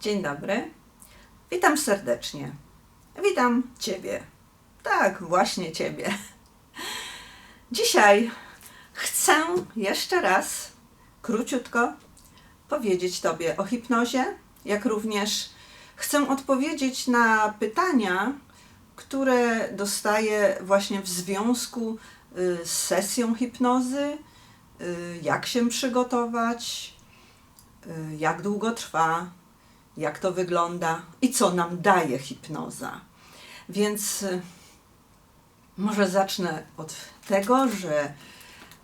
Dzień dobry. Witam serdecznie. Witam Ciebie. Tak, właśnie Ciebie. Dzisiaj chcę jeszcze raz króciutko powiedzieć Tobie o hipnozie, jak również chcę odpowiedzieć na pytania, które dostaję właśnie w związku y, z sesją hipnozy, y, jak się przygotować, y, jak długo trwa, jak to wygląda i co nam daje hipnoza. Więc y, może zacznę od tego, że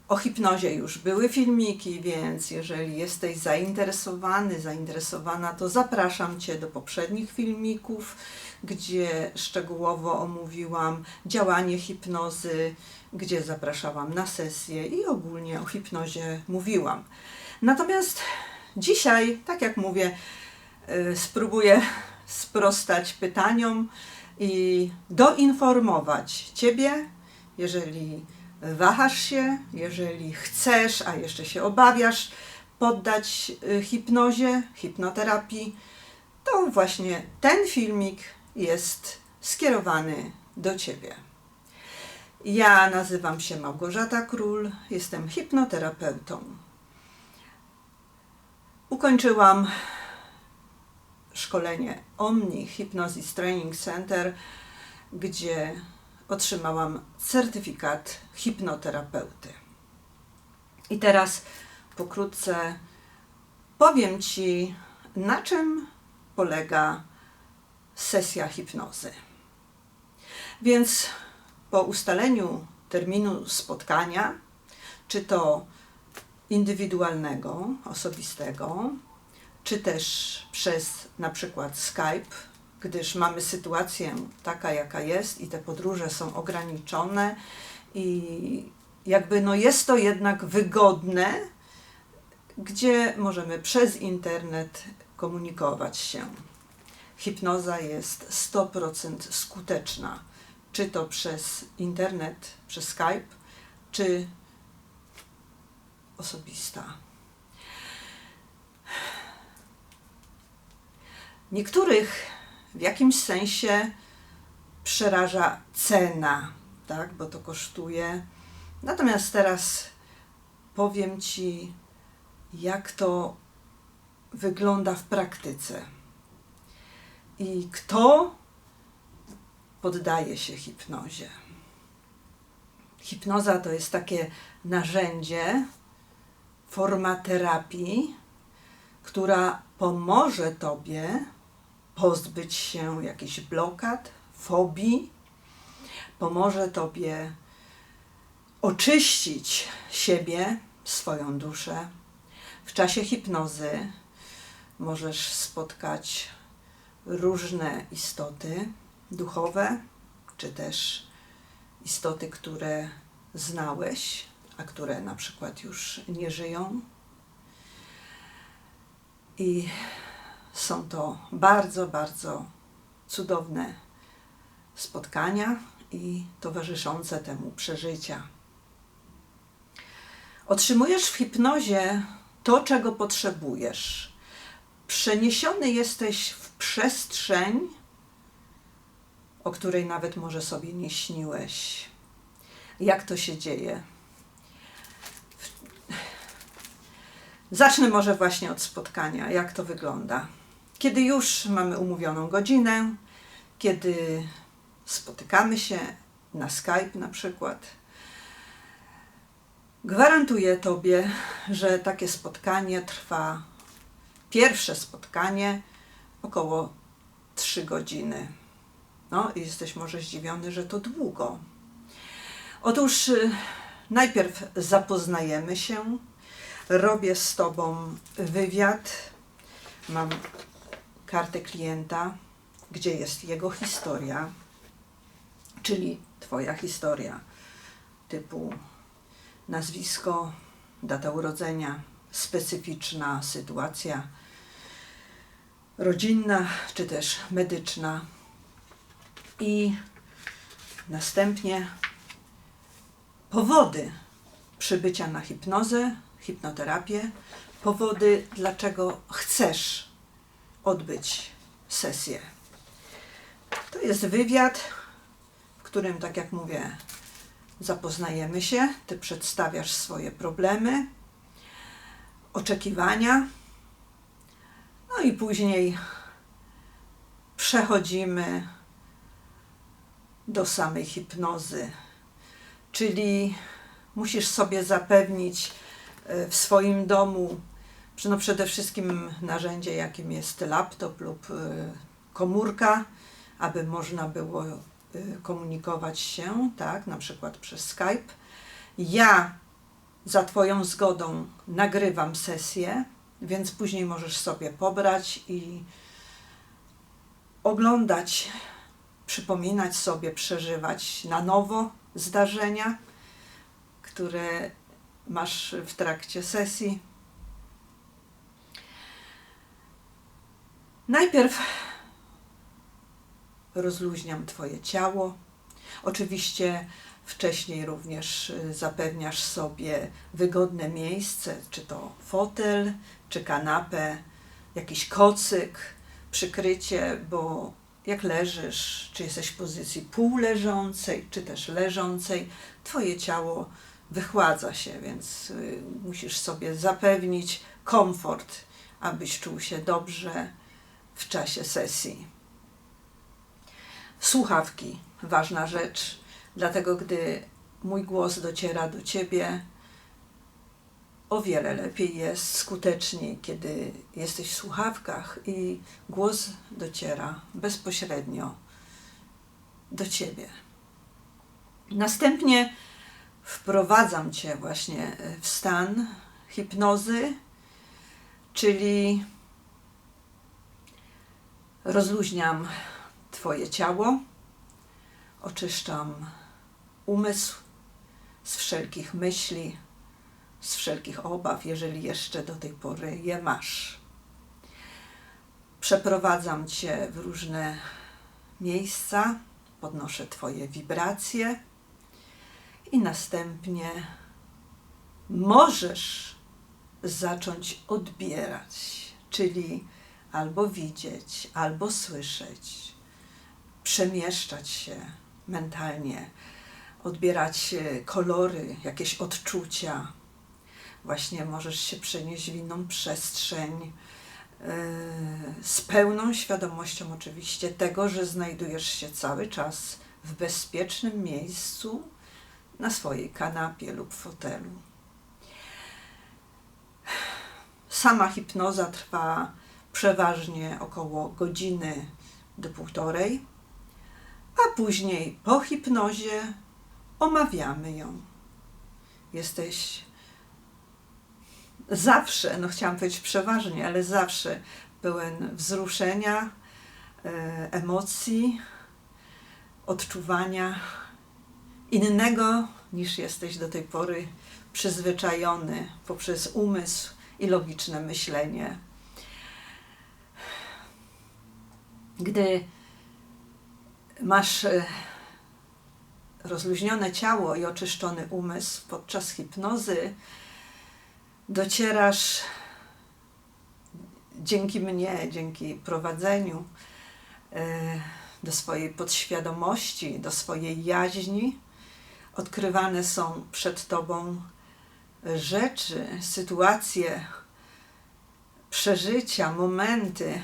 o hipnozie już były filmiki, więc jeżeli jesteś zainteresowany, zainteresowana, to zapraszam Cię do poprzednich filmików, gdzie szczegółowo omówiłam działanie hipnozy, gdzie zapraszałam na sesję i ogólnie o hipnozie mówiłam. Natomiast dzisiaj, tak jak mówię, spróbuję sprostać pytaniom i doinformować Ciebie, jeżeli wahasz się, jeżeli chcesz, a jeszcze się obawiasz poddać y, hipnozie, hipnoterapii, to właśnie ten filmik jest skierowany do Ciebie. Ja nazywam się Małgorzata Król, jestem hipnoterapeutą. Ukończyłam szkolenie Omni Hypnosis Training Center, gdzie otrzymałam certyfikat hipnoterapeuty. I teraz pokrótce powiem Ci, na czym polega sesja hipnozy. Więc po ustaleniu terminu spotkania, czy to indywidualnego, osobistego, czy też przez na przykład Skype, gdyż mamy sytuację taka, jaka jest i te podróże są ograniczone i jakby no jest to jednak wygodne, gdzie możemy przez internet komunikować się. Hipnoza jest 100% skuteczna, czy to przez internet, przez Skype, czy osobista. Niektórych w jakimś sensie przeraża cena, tak, bo to kosztuje. Natomiast teraz powiem Ci, jak to wygląda w praktyce i kto poddaje się hipnozie. Hipnoza to jest takie narzędzie, forma terapii, która pomoże Tobie pozbyć się jakichś blokad, fobii, pomoże Tobie oczyścić siebie, swoją duszę. W czasie hipnozy możesz spotkać różne istoty duchowe, czy też istoty, które znałeś, a które na przykład już nie żyją. I są to bardzo, bardzo cudowne spotkania i towarzyszące temu przeżycia. Otrzymujesz w hipnozie to, czego potrzebujesz. Przeniesiony jesteś w przestrzeń, o której nawet może sobie nie śniłeś. Jak to się dzieje? Zacznę może właśnie od spotkania. Jak to wygląda? Kiedy już mamy umówioną godzinę, kiedy spotykamy się na Skype na przykład, gwarantuję Tobie, że takie spotkanie trwa, pierwsze spotkanie, około 3 godziny. No i jesteś może zdziwiony, że to długo. Otóż y, najpierw zapoznajemy się, robię z Tobą wywiad, mam kartę klienta, gdzie jest jego historia, czyli Twoja historia, typu nazwisko, data urodzenia, specyficzna sytuacja rodzinna czy też medyczna. I następnie powody przybycia na hipnozę, hipnoterapię, powody, dlaczego chcesz odbyć sesję. To jest wywiad, w którym, tak jak mówię, zapoznajemy się, ty przedstawiasz swoje problemy, oczekiwania, no i później przechodzimy do samej hipnozy, czyli musisz sobie zapewnić e, w swoim domu no przede wszystkim narzędzie, jakim jest laptop lub e, komórka, aby można było e, komunikować się, tak, na przykład przez Skype. Ja za Twoją zgodą nagrywam sesję, więc później możesz sobie pobrać i oglądać, przypominać sobie, przeżywać na nowo zdarzenia, które masz w trakcie sesji. Najpierw rozluźniam Twoje ciało. Oczywiście wcześniej również y, zapewniasz sobie wygodne miejsce, czy to fotel, czy kanapę, jakiś kocyk, przykrycie, bo jak leżysz, czy jesteś w pozycji półleżącej, czy też leżącej, Twoje ciało wychładza się, więc y, musisz sobie zapewnić komfort, abyś czuł się dobrze w czasie sesji. Słuchawki, ważna rzecz, dlatego gdy mój głos dociera do ciebie, o wiele lepiej jest, skuteczniej, kiedy jesteś w słuchawkach i głos dociera bezpośrednio do ciebie. Następnie wprowadzam cię właśnie w stan hipnozy, czyli rozluźniam Twoje ciało, oczyszczam umysł z wszelkich myśli, z wszelkich obaw, jeżeli jeszcze do tej pory je masz. Przeprowadzam Cię w różne miejsca, podnoszę Twoje wibracje i następnie możesz zacząć odbierać, czyli albo widzieć, albo słyszeć, przemieszczać się mentalnie, odbierać kolory, jakieś odczucia. Właśnie możesz się przenieść w inną przestrzeń yy, z pełną świadomością oczywiście tego, że znajdujesz się cały czas w bezpiecznym miejscu na swojej kanapie lub fotelu. Sama hipnoza trwa przeważnie około godziny do półtorej, a później po hipnozie omawiamy ją. Jesteś zawsze, no chciałam powiedzieć przeważnie, ale zawsze pełen wzruszenia, e, emocji, odczuwania innego niż jesteś do tej pory przyzwyczajony poprzez umysł i logiczne myślenie. Gdy masz e, rozluźnione ciało i oczyszczony umysł podczas hipnozy, docierasz dzięki mnie, dzięki prowadzeniu e, do swojej podświadomości, do swojej jaźni. Odkrywane są przed Tobą rzeczy, sytuacje, przeżycia, momenty,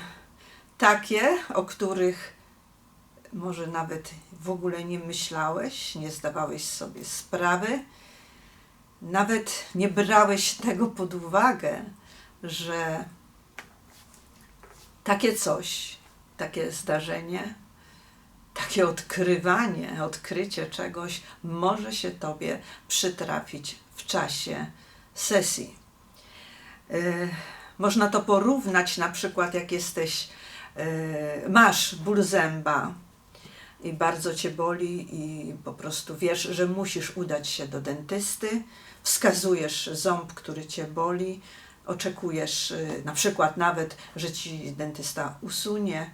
takie, o których może nawet w ogóle nie myślałeś, nie zdawałeś sobie sprawy, nawet nie brałeś tego pod uwagę, że takie coś, takie zdarzenie, takie odkrywanie, odkrycie czegoś może się Tobie przytrafić w czasie sesji. Yy, można to porównać na przykład, jak jesteś masz ból zęba i bardzo cię boli i po prostu wiesz, że musisz udać się do dentysty, wskazujesz ząb, który cię boli, oczekujesz e, na przykład nawet, że ci dentysta usunie,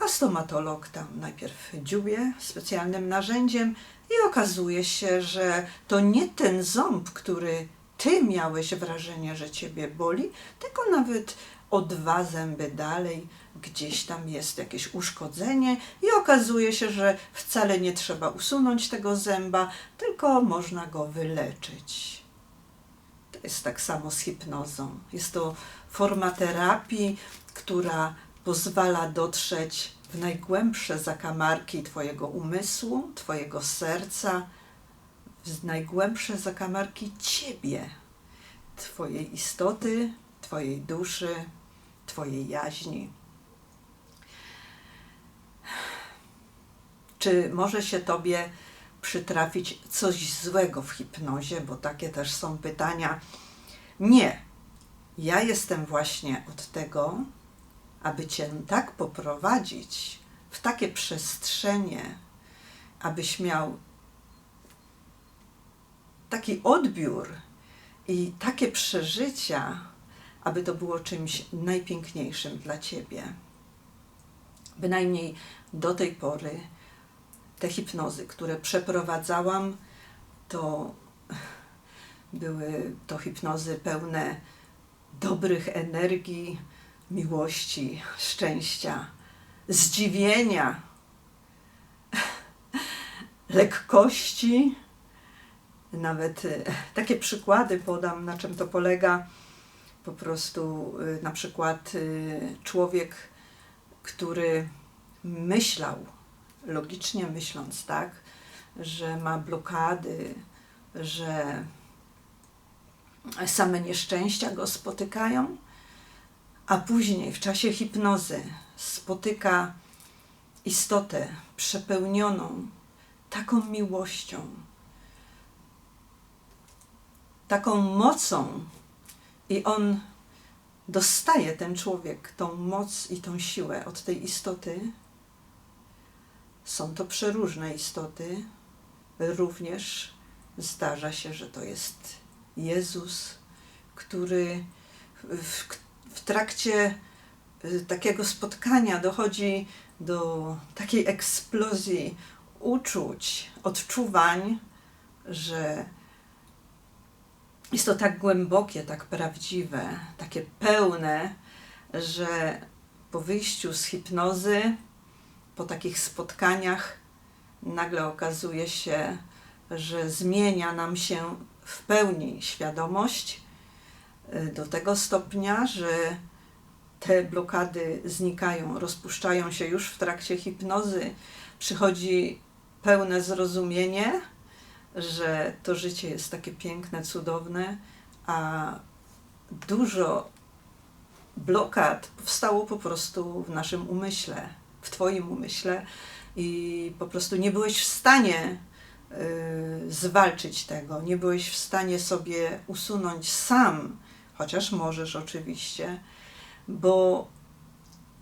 a stomatolog tam najpierw dziubie specjalnym narzędziem i okazuje się, że to nie ten ząb, który ty miałeś wrażenie, że ciebie boli, tylko nawet o dwa zęby dalej gdzieś tam jest jakieś uszkodzenie i okazuje się, że wcale nie trzeba usunąć tego zęba, tylko można go wyleczyć. To jest tak samo z hipnozą. Jest to forma terapii, która pozwala dotrzeć w najgłębsze zakamarki Twojego umysłu, Twojego serca, w najgłębsze zakamarki Ciebie, Twojej istoty, Twojej duszy, Twojej jaźni. Czy może się Tobie przytrafić coś złego w hipnozie? Bo takie też są pytania. Nie. Ja jestem właśnie od tego, aby Cię tak poprowadzić w takie przestrzenie, abyś miał taki odbiór i takie przeżycia, aby to było czymś najpiękniejszym dla Ciebie. Bynajmniej do tej pory te hipnozy, które przeprowadzałam, to były to hipnozy pełne dobrych energii, miłości, szczęścia, zdziwienia, lekkości. Nawet e, takie przykłady podam, na czym to polega. Po prostu e, na przykład e, człowiek, który myślał, logicznie myśląc, tak, że ma blokady, że same nieszczęścia go spotykają, a później w czasie hipnozy spotyka istotę przepełnioną taką miłością, taką mocą, i on dostaje ten człowiek tą moc i tą siłę od tej istoty. Są to przeróżne istoty. Również zdarza się, że to jest Jezus, który w, w trakcie y, takiego spotkania dochodzi do takiej eksplozji uczuć, odczuwań, że jest to tak głębokie, tak prawdziwe, takie pełne, że po wyjściu z hipnozy, po takich spotkaniach, nagle okazuje się, że zmienia nam się w pełni świadomość y, do tego stopnia, że te blokady znikają, rozpuszczają się już w trakcie hipnozy. Przychodzi pełne zrozumienie, że to życie jest takie piękne, cudowne, a dużo blokad powstało po prostu w naszym umyśle, w Twoim umyśle i po prostu nie byłeś w stanie y, zwalczyć tego, nie byłeś w stanie sobie usunąć sam, chociaż możesz oczywiście, bo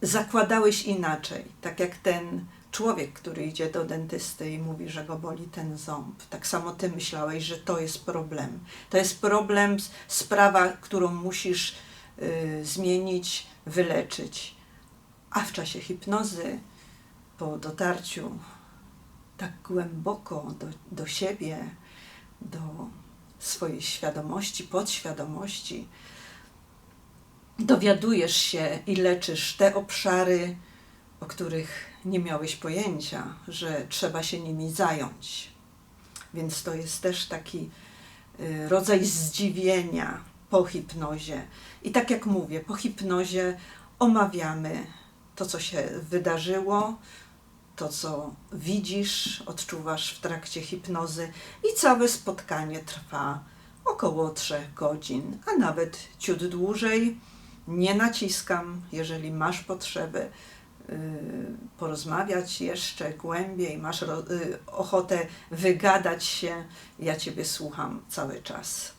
zakładałeś inaczej, tak jak ten człowiek, który idzie do dentysty i mówi, że go boli ten ząb. Tak samo ty myślałeś, że to jest problem. To jest problem, sprawa, którą musisz y, zmienić, wyleczyć. A w czasie hipnozy, po dotarciu tak głęboko do, do siebie, do swojej świadomości, podświadomości, dowiadujesz się i leczysz te obszary, o których nie miałeś pojęcia, że trzeba się nimi zająć. Więc to jest też taki y, rodzaj zdziwienia po hipnozie. I tak jak mówię, po hipnozie omawiamy to, co się wydarzyło, to, co widzisz, odczuwasz w trakcie hipnozy, i całe spotkanie trwa około 3 godzin, a nawet ciut dłużej. Nie naciskam, jeżeli masz potrzeby porozmawiać jeszcze głębiej, masz y, ochotę wygadać się, ja Ciebie słucham cały czas.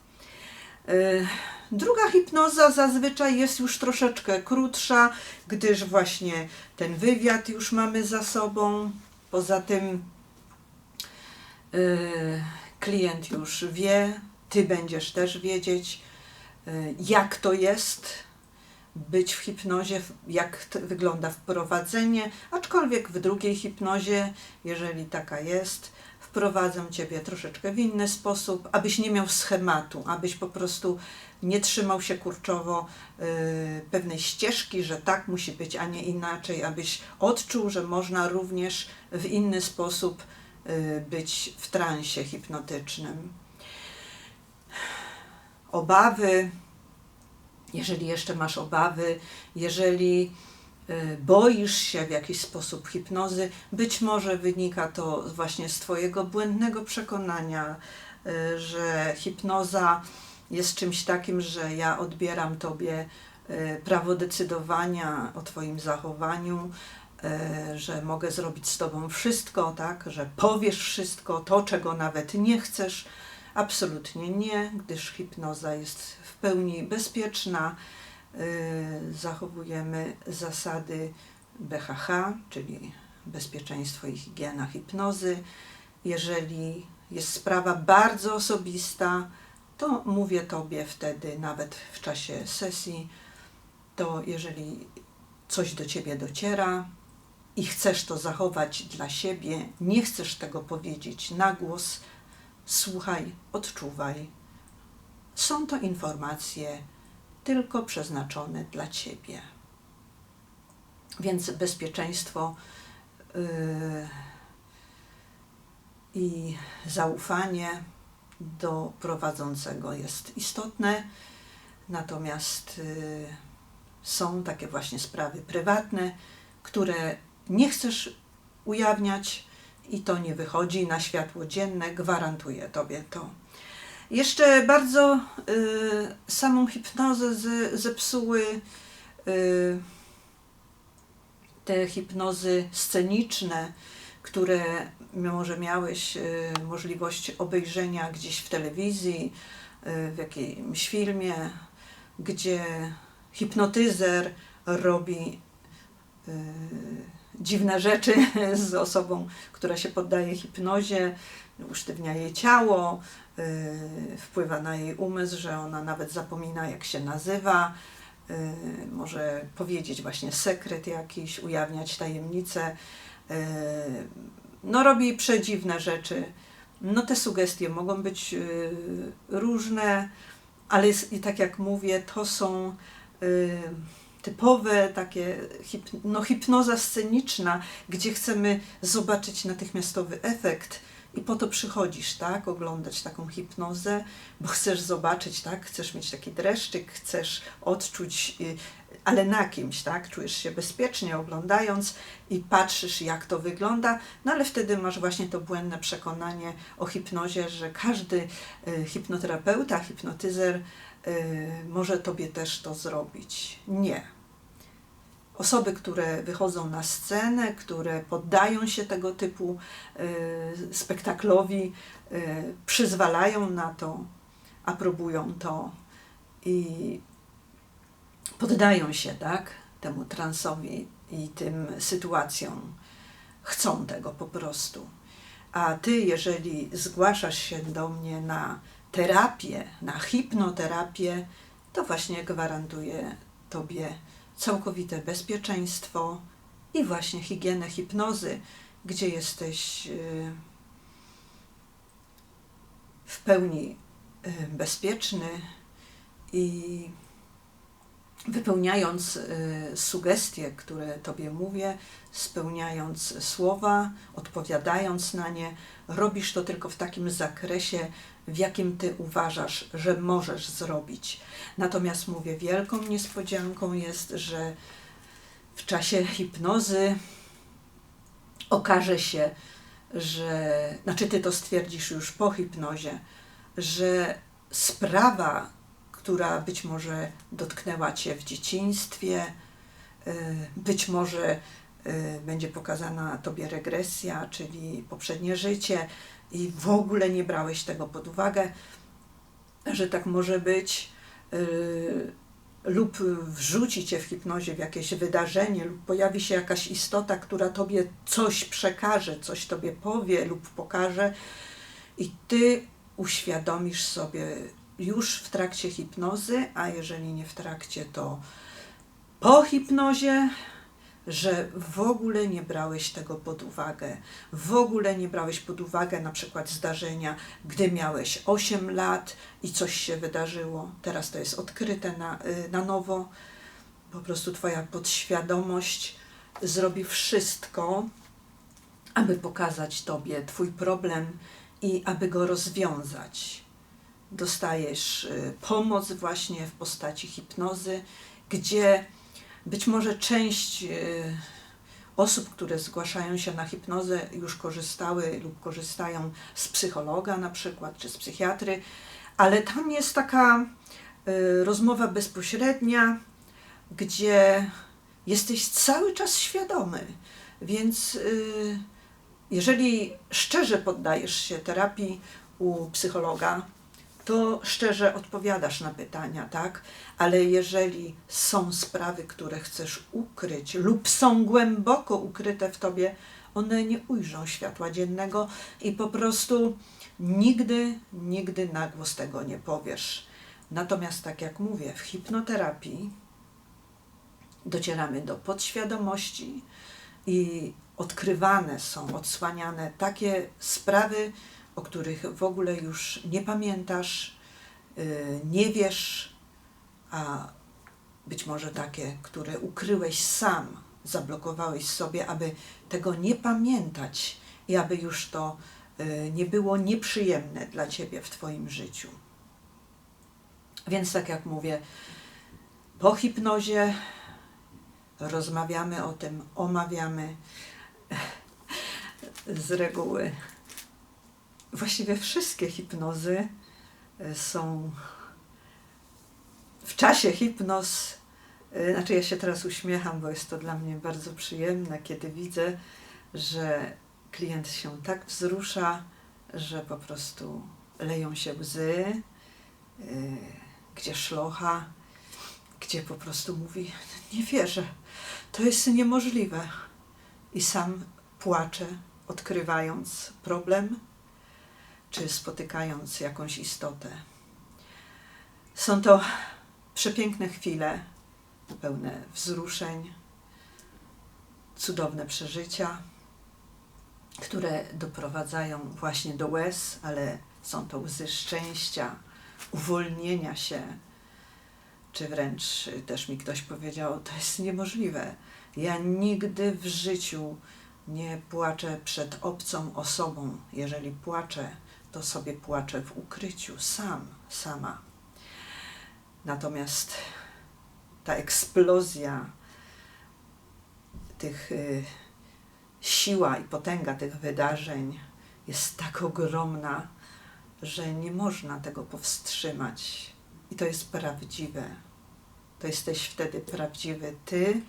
Y, druga hipnoza zazwyczaj jest już troszeczkę krótsza, gdyż właśnie ten wywiad już mamy za sobą. Poza tym klient już wie, Ty będziesz też wiedzieć, jak to jest być w hipnozie, jak wygląda wprowadzenie, aczkolwiek w drugiej hipnozie, jeżeli taka jest, wprowadzę Ciebie troszeczkę w inny sposób, abyś nie miał schematu, abyś po prostu nie trzymał się kurczowo y, pewnej ścieżki, że tak musi być, a nie inaczej, abyś odczuł, że można również w inny sposób y, być w transie hipnotycznym. Obawy, jeżeli jeszcze masz obawy, jeżeli y, boisz się w jakiś sposób hipnozy, być może wynika to właśnie z Twojego błędnego przekonania, y, że hipnoza jest czymś takim, że ja odbieram Tobie y, prawo decydowania o Twoim zachowaniu, że mogę zrobić z Tobą wszystko, tak, że powiesz wszystko, to czego nawet nie chcesz. Absolutnie nie, gdyż hipnoza jest w pełni bezpieczna. Zachowujemy zasady BHH, czyli bezpieczeństwo i higiena hipnozy. Jeżeli jest sprawa bardzo osobista, to mówię Tobie wtedy, nawet w czasie sesji, to jeżeli coś do Ciebie dociera i chcesz to zachować dla siebie, nie chcesz tego powiedzieć na głos, słuchaj, odczuwaj. Są to informacje tylko przeznaczone dla Ciebie. Więc bezpieczeństwo yy, i zaufanie do prowadzącego jest istotne, natomiast y, są takie właśnie sprawy prywatne, które nie chcesz ujawniać i to nie wychodzi na światło dzienne, gwarantuję Tobie to. Jeszcze bardzo y, samą hipnozę z, zepsuły y, te hipnozy sceniczne, które może miałeś y, możliwość obejrzenia gdzieś w telewizji, y, w jakimś filmie, gdzie hipnotyzer robi y, dziwne rzeczy z osobą, która się poddaje hipnozie, usztywnia jej ciało, wpływa na jej umysł, że ona nawet zapomina, jak się nazywa, może powiedzieć właśnie sekret jakiś, ujawniać tajemnicę E, no robi przedziwne rzeczy. No te sugestie mogą być różne, ale i tak jak mówię, to są typowe takie no, hipnoza sceniczna, gdzie chcemy zobaczyć natychmiastowy efekt i po to przychodzisz, tak, oglądać taką hipnozę, bo chcesz zobaczyć, tak, chcesz mieć taki dreszczyk, chcesz odczuć ale na kimś, tak? Czujesz się bezpiecznie oglądając i patrzysz, jak to wygląda, no ale wtedy masz właśnie to błędne przekonanie o hipnozie, że każdy y, hipnoterapeuta, hipnotyzer y, może tobie też to zrobić. Nie. Osoby, które wychodzą na scenę, które poddają się tego typu y, spektaklowi, przyzwalają na to, aprobują to i poddają się tak, temu transowi i tym sytuacjom. Chcą tego po prostu. A ty, jeżeli zgłaszasz się do mnie na terapię, na hipnoterapię, to właśnie gwarantuję tobie całkowite bezpieczeństwo i właśnie higienę hipnozy, gdzie jesteś y, w pełni y, bezpieczny i wypełniając y, sugestie, które Tobie mówię, spełniając słowa, odpowiadając na nie, robisz to tylko w takim zakresie, w jakim Ty uważasz, że możesz zrobić. Natomiast mówię, wielką niespodzianką jest, że w czasie hipnozy okaże się, że, znaczy Ty to stwierdzisz już po hipnozie, że sprawa, która być może dotknęła Cię w dzieciństwie, y, być może y, będzie pokazana Tobie regresja, czyli poprzednie życie i w ogóle nie brałeś tego pod uwagę, że tak może być, y, lub wrzuci Cię w hipnozie w jakieś wydarzenie, lub pojawi się jakaś istota, która Tobie coś przekaże, coś Tobie powie lub pokaże i Ty uświadomisz sobie już w trakcie hipnozy, a jeżeli nie w trakcie, to po hipnozie że w ogóle nie brałeś tego pod uwagę. W ogóle nie brałeś pod uwagę na przykład zdarzenia, gdy miałeś 8 lat i coś się wydarzyło. Teraz to jest odkryte na, y, na nowo. Po prostu Twoja podświadomość zrobi wszystko, aby pokazać Tobie Twój problem i aby go rozwiązać. Dostajesz y, pomoc właśnie w postaci hipnozy, gdzie być może część y, osób, które zgłaszają się na hipnozę, już korzystały lub korzystają z psychologa na przykład, czy z psychiatry, ale tam jest taka y, rozmowa bezpośrednia, gdzie jesteś cały czas świadomy. Więc jeżeli szczerze poddajesz się terapii u psychologa, to szczerze odpowiadasz na pytania, tak? Ale jeżeli są sprawy, które chcesz ukryć lub są głęboko ukryte w tobie, one nie ujrzą światła dziennego i po prostu nigdy, nigdy na głos tego nie powiesz. Natomiast, tak jak mówię, w hipnoterapii docieramy do podświadomości i odkrywane są, odsłaniane takie sprawy, o których w ogóle już nie pamiętasz, y, nie wiesz, a być może takie, które ukryłeś sam, zablokowałeś sobie, aby tego nie pamiętać i aby już to y, nie było nieprzyjemne dla ciebie w Twoim życiu. Więc, tak jak mówię, po hipnozie rozmawiamy o tym, omawiamy z reguły właściwie wszystkie hipnozy e, są w czasie hipnoz, e, znaczy ja się teraz uśmiecham, bo jest to dla mnie bardzo przyjemne, kiedy widzę, że klient się tak wzrusza, że po prostu leją się łzy, e, gdzie szlocha, gdzie po prostu mówi, nie wierzę, to jest niemożliwe. I sam płacze, odkrywając problem, czy spotykając jakąś istotę. Są to przepiękne chwile, pełne wzruszeń, cudowne przeżycia, które doprowadzają właśnie do łez, ale są to łzy szczęścia, uwolnienia się, czy wręcz też mi ktoś powiedział, to jest niemożliwe. Ja nigdy w życiu nie płaczę przed obcą osobą. Jeżeli płaczę, to sobie płaczę w ukryciu, sam, sama. Natomiast ta eksplozja tych y, siła i potęga tych wydarzeń jest tak ogromna, że nie można tego powstrzymać. I to jest prawdziwe. To jesteś wtedy prawdziwy ty,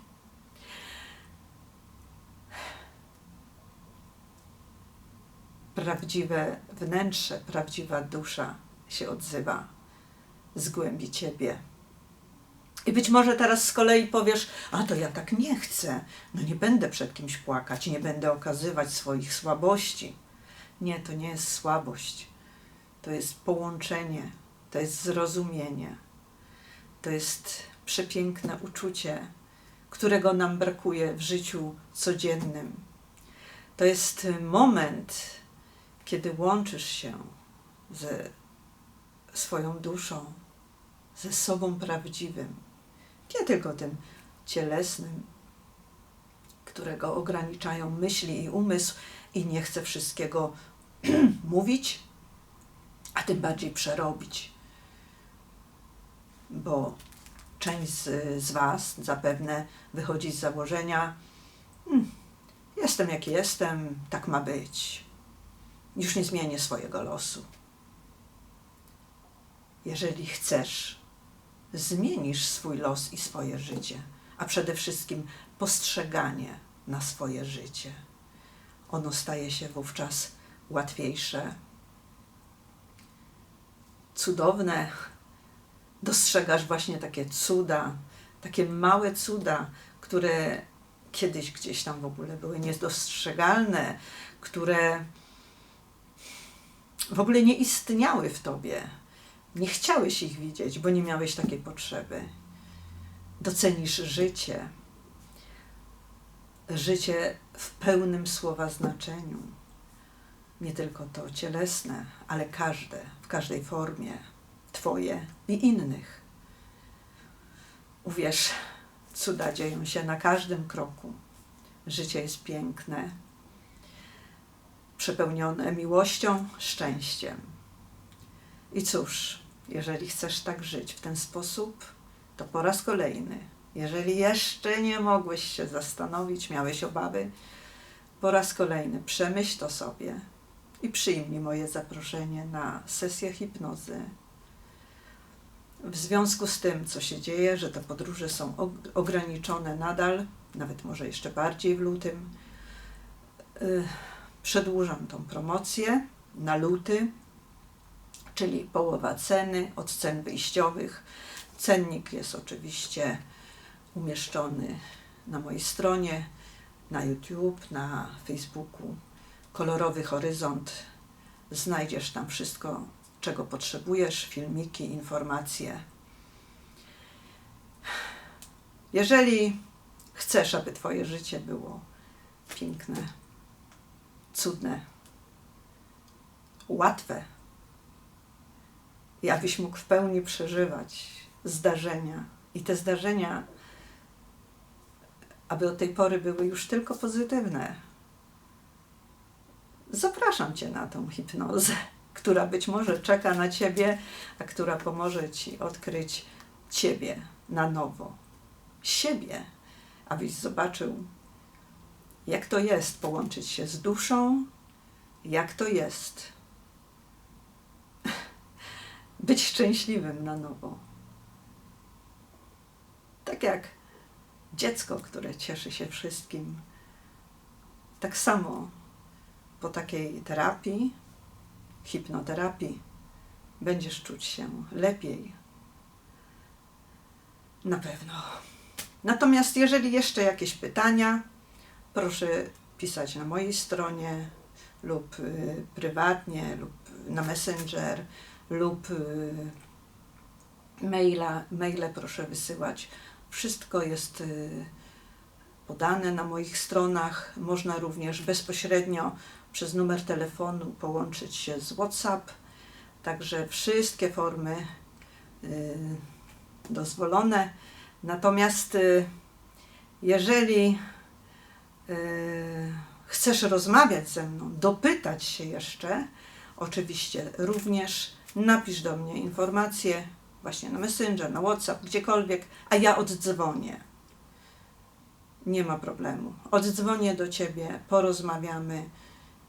prawdziwe wnętrze, prawdziwa dusza się odzywa z głębi ciebie. I być może teraz z kolei powiesz, a to ja tak nie chcę. No nie będę przed kimś płakać, nie będę okazywać swoich słabości. Nie, to nie jest słabość. To jest połączenie, to jest zrozumienie. To jest przepiękne uczucie, którego nam brakuje w życiu codziennym. To jest moment, kiedy łączysz się ze swoją duszą, ze sobą prawdziwym, nie tylko tym cielesnym, którego ograniczają myśli i umysł i nie chce wszystkiego mówić, a tym bardziej przerobić. Bo część z, z Was zapewne wychodzi z założenia: hmm, jestem jaki jestem, tak ma być już nie zmienię swojego losu. Jeżeli chcesz, zmienisz swój los i swoje życie, a przede wszystkim postrzeganie na swoje życie. Ono staje się wówczas łatwiejsze, cudowne. Dostrzegasz właśnie takie cuda, takie małe cuda, które kiedyś gdzieś tam w ogóle były niedostrzegalne, które w ogóle nie istniały w tobie. Nie chciałeś ich widzieć, bo nie miałeś takiej potrzeby. Docenisz życie. życie w pełnym słowa znaczeniu. Nie tylko to cielesne, ale każde, w każdej formie, Twoje i innych. Uwierz, cuda dzieją się na każdym kroku. Życie jest piękne, przepełnione miłością, szczęściem. I cóż, jeżeli chcesz tak żyć w ten sposób, to po raz kolejny, jeżeli jeszcze nie mogłeś się zastanowić, miałeś obawy, po raz kolejny przemyśl to sobie i przyjmij moje zaproszenie na sesję hipnozy. W związku z tym, co się dzieje, że te podróże są og- ograniczone nadal, nawet może jeszcze bardziej w lutym, y, przedłużam tą promocję na luty, czyli połowa ceny od cen wyjściowych. Cennik jest oczywiście umieszczony na mojej stronie, na YouTube, na Facebooku. Kolorowy Horyzont. Znajdziesz tam wszystko, czego potrzebujesz, filmiki, informacje. Jeżeli chcesz, aby Twoje życie było piękne, cudne, łatwe, i abyś mógł w pełni przeżywać zdarzenia. I te zdarzenia, aby od tej pory były już tylko pozytywne. Zapraszam Cię na tą hipnozę, która być może czeka na Ciebie, a która pomoże Ci odkryć Ciebie na nowo, siebie, abyś zobaczył, jak to jest połączyć się z duszą, jak to jest być szczęśliwym na nowo. Tak jak dziecko, które cieszy się wszystkim. Tak samo po takiej terapii, hipnoterapii, będziesz czuć się lepiej. Na pewno. Natomiast jeżeli jeszcze jakieś pytania, proszę pisać na mojej stronie lub y, prywatnie, lub na Messenger, lub y, maila. Maile proszę wysyłać. Wszystko jest y, podane na moich stronach. Można również bezpośrednio przez numer telefonu połączyć się z WhatsApp. Także wszystkie formy dozwolone. Natomiast jeżeli chcesz rozmawiać ze mną, dopytać się jeszcze, oczywiście również napisz do mnie informacje właśnie na Messenger, na WhatsApp, gdziekolwiek, a ja oddzwonię. Nie ma problemu. Oddzwonię do ciebie, porozmawiamy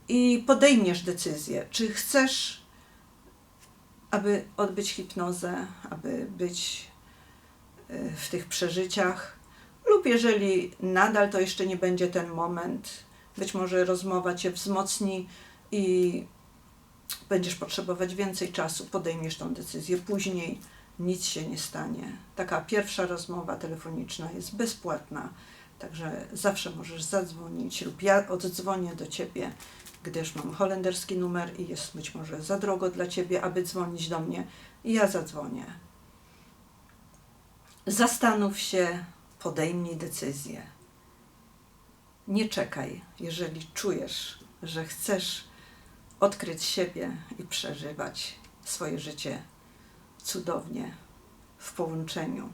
i podejmiesz decyzję, czy chcesz, aby odbyć hipnozę, aby być y, w tych przeżyciach, lub jeżeli nadal to jeszcze nie będzie ten moment, być może rozmowa cię wzmocni i będziesz potrzebować więcej czasu, podejmiesz tą decyzję później, nic się nie stanie. Taka pierwsza rozmowa telefoniczna jest bezpłatna, także zawsze możesz zadzwonić lub ja oddzwonię do ciebie, gdyż mam holenderski numer i jest być może za drogo dla ciebie, aby dzwonić do mnie i ja zadzwonię. Zastanów się, podejmij decyzję. Nie czekaj, jeżeli czujesz, że chcesz odkryć siebie i przeżywać swoje życie cudownie w połączeniu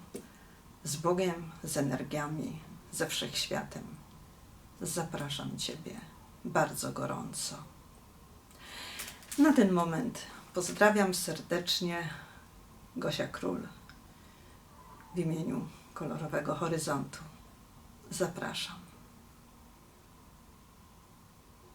z Bogiem, z energiami, ze wszechświatem. Zapraszam Ciebie bardzo gorąco. Na ten moment pozdrawiam serdecznie Gosia Król w imieniu kolorowego horyzontu. Zapraszam.